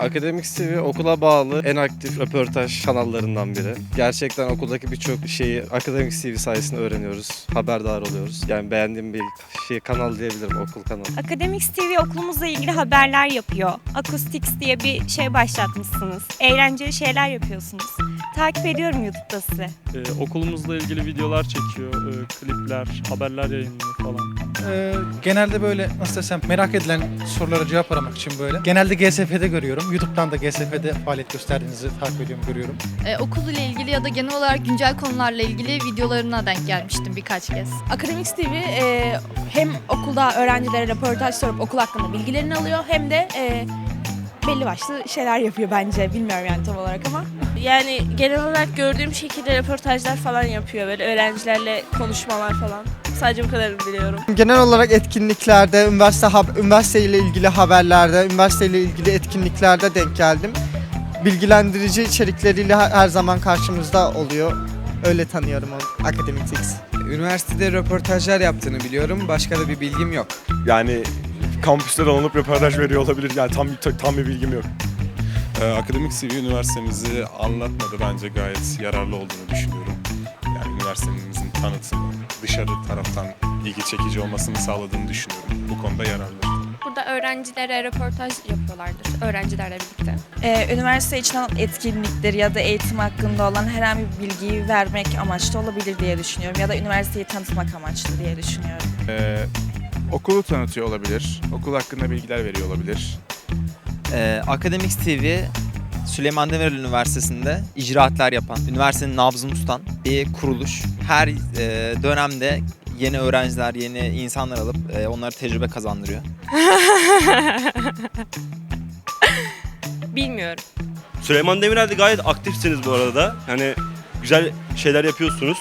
Akademik TV okula bağlı en aktif röportaj kanallarından biri. Gerçekten okuldaki birçok şeyi Akademik TV sayesinde öğreniyoruz, haberdar oluyoruz. Yani beğendiğim bir şey kanal diyebilirim, okul kanalı. Akademik TV okulumuzla ilgili haberler yapıyor. Acoustics diye bir şey başlatmışsınız. Eğlenceli şeyler yapıyorsunuz. Takip ediyorum YouTube'da sizi. Ee, okulumuzla ilgili videolar çekiyor, e, klipler, haberler yayınlıyor falan. Ee, genelde böyle nasıl desem merak edilen sorulara cevap aramak için böyle. Genelde GSF'de görüyorum. YouTube'dan da GSF'de faaliyet gösterdiğinizi takip ediyorum, görüyorum. Ee, okul ile ilgili ya da genel olarak güncel konularla ilgili videolarına denk gelmiştim birkaç kez. Akademik TV e, hem okulda öğrencilere röportaj sorup okul hakkında bilgilerini alıyor hem de e, belli başlı şeyler yapıyor bence. Bilmiyorum yani tam olarak ama. Yani genel olarak gördüğüm şekilde röportajlar falan yapıyor böyle öğrencilerle konuşmalar falan. Sadece bu kadarını biliyorum. Genel olarak etkinliklerde, üniversite hab- üniversite ile ilgili haberlerde, üniversite ile ilgili etkinliklerde denk geldim. Bilgilendirici içerikleriyle her zaman karşımızda oluyor. Öyle tanıyorum onu, Akademik X. Üniversitede röportajlar yaptığını biliyorum. Başka da bir bilgim yok. Yani kampüste dolanıp röportaj veriyor olabilir. Yani tam tam bir bilgim yok. Ee, Akademik CV üniversitemizi anlatmadı bence gayet yararlı olduğunu düşünüyorum. Üniversitemizin tanıtımı dışarı taraftan ilgi çekici olmasını sağladığını düşünüyorum. Bu konuda yararlı. Burada öğrencilere röportaj yapıyorlardır, öğrencilerle birlikte. Ee, üniversite için olan etkinliktir ya da eğitim hakkında olan herhangi bir bilgiyi vermek amaçlı olabilir diye düşünüyorum. Ya da üniversiteyi tanıtmak amaçlı diye düşünüyorum. Ee, okulu tanıtıyor olabilir. Okul hakkında bilgiler veriyor olabilir. Ee, Akademik TV Süleyman Demirel Üniversitesi'nde icraatler yapan, üniversitenin nabzını tutan bir kuruluş. Her e, dönemde yeni öğrenciler, yeni insanlar alıp e, onlara tecrübe kazandırıyor. Bilmiyorum. Süleyman Demirel'de gayet aktifsiniz bu arada. Hani güzel şeyler yapıyorsunuz.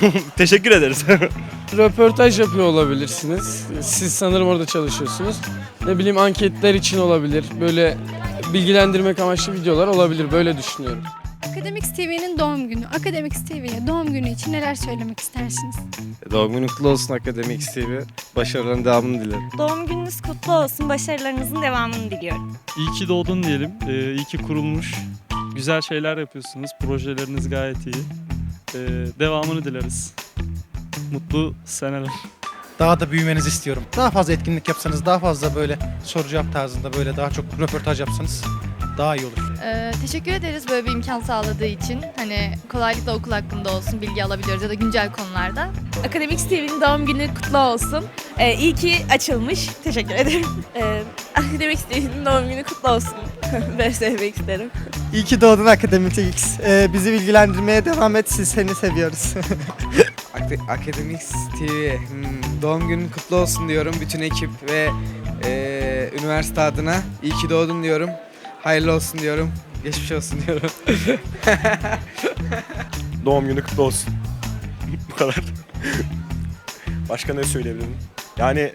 Teşekkür ederiz. Röportaj yapıyor olabilirsiniz. Siz sanırım orada çalışıyorsunuz. Ne bileyim anketler için olabilir. Böyle bilgilendirmek amaçlı videolar olabilir. Böyle düşünüyorum. Akademik TV'nin doğum günü. Akademik TV'ye doğum günü için neler söylemek istersiniz? Doğum günün kutlu olsun Akademik TV. Başarıların devamını dilerim. Doğum gününüz kutlu olsun. Başarılarınızın devamını diliyorum. İyi ki doğdun diyelim. Ee, iyi ki kurulmuş. Güzel şeyler yapıyorsunuz. Projeleriniz gayet iyi. Ee, devamını dileriz. Mutlu seneler. Daha da büyümenizi istiyorum. Daha fazla etkinlik yapsanız, daha fazla böyle soru cevap tarzında böyle daha çok röportaj yapsanız daha iyi olur. Ee, teşekkür ederiz böyle bir imkan sağladığı için. Hani kolaylıkla okul hakkında olsun bilgi alabiliyoruz ya da güncel konularda. Akademik TV'nin doğum günü kutlu olsun. E, iyi ki açılmış. Teşekkür ederim. Ee, Akademik TV'nin doğum günü kutlu olsun. ben söylemek isterim. İyi ki doğdun Akademik X. Ee, bizi bilgilendirmeye devam et, siz seni seviyoruz. Ak- Akademik TV hmm, doğum günün kutlu olsun diyorum bütün ekip ve e, üniversite adına. İyi ki doğdun diyorum. Hayırlı olsun diyorum. Geçmiş olsun diyorum. Doğum günü kutlu olsun. bu kadar. Başka ne söyleyebilirim? Yani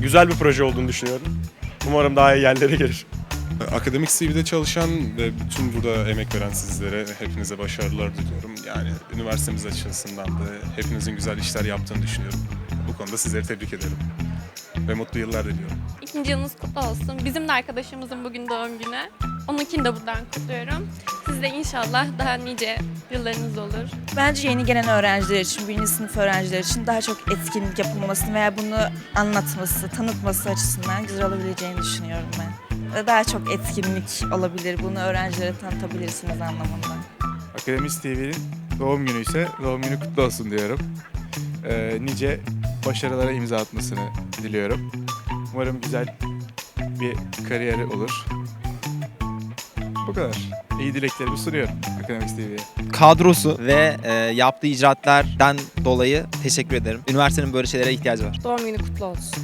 güzel bir proje olduğunu düşünüyorum. Umarım daha iyi yerlere gelir. Akademik CV'de çalışan ve bütün burada emek veren sizlere hepinize başarılar diliyorum. Yani üniversitemiz açısından da hepinizin güzel işler yaptığını düşünüyorum. Bu konuda sizleri tebrik ederim. Ve mutlu yıllar diliyorum. İkinci yılınız kutlu olsun. Bizim de arkadaşımızın bugün doğum günü. Onunkini de buradan kutluyorum. Siz de inşallah daha nice yıllarınız olur. Bence yeni gelen öğrenciler için, birinci sınıf öğrenciler için daha çok etkinlik yapılması veya bunu anlatması, tanıtması açısından güzel olabileceğini düşünüyorum ben. Daha çok etkinlik olabilir, bunu öğrencilere tanıtabilirsiniz anlamında. Akademik TV'nin doğum günü ise doğum günü kutlu olsun diyorum. Ee, nice başarılara imza atmasını diliyorum. Umarım güzel bir kariyeri olur. Bu kadar. İyi dileklerimi sunuyorum Akademik TV'ye. Kadrosu ve e, yaptığı icraatlerden dolayı teşekkür ederim. Üniversitenin böyle şeylere ihtiyacı var. Doğum günü kutlu olsun.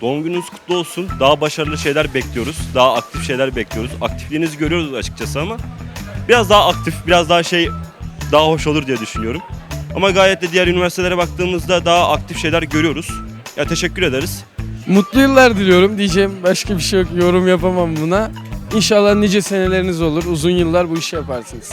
Doğum gününüz kutlu olsun. Daha başarılı şeyler bekliyoruz. Daha aktif şeyler bekliyoruz. Aktifliğinizi görüyoruz açıkçası ama biraz daha aktif, biraz daha şey daha hoş olur diye düşünüyorum. Ama gayet de diğer üniversitelere baktığımızda daha aktif şeyler görüyoruz. Ya teşekkür ederiz. Mutlu yıllar diliyorum diyeceğim. Başka bir şey yok. Yorum yapamam buna. İnşallah nice seneleriniz olur. Uzun yıllar bu işi yaparsınız.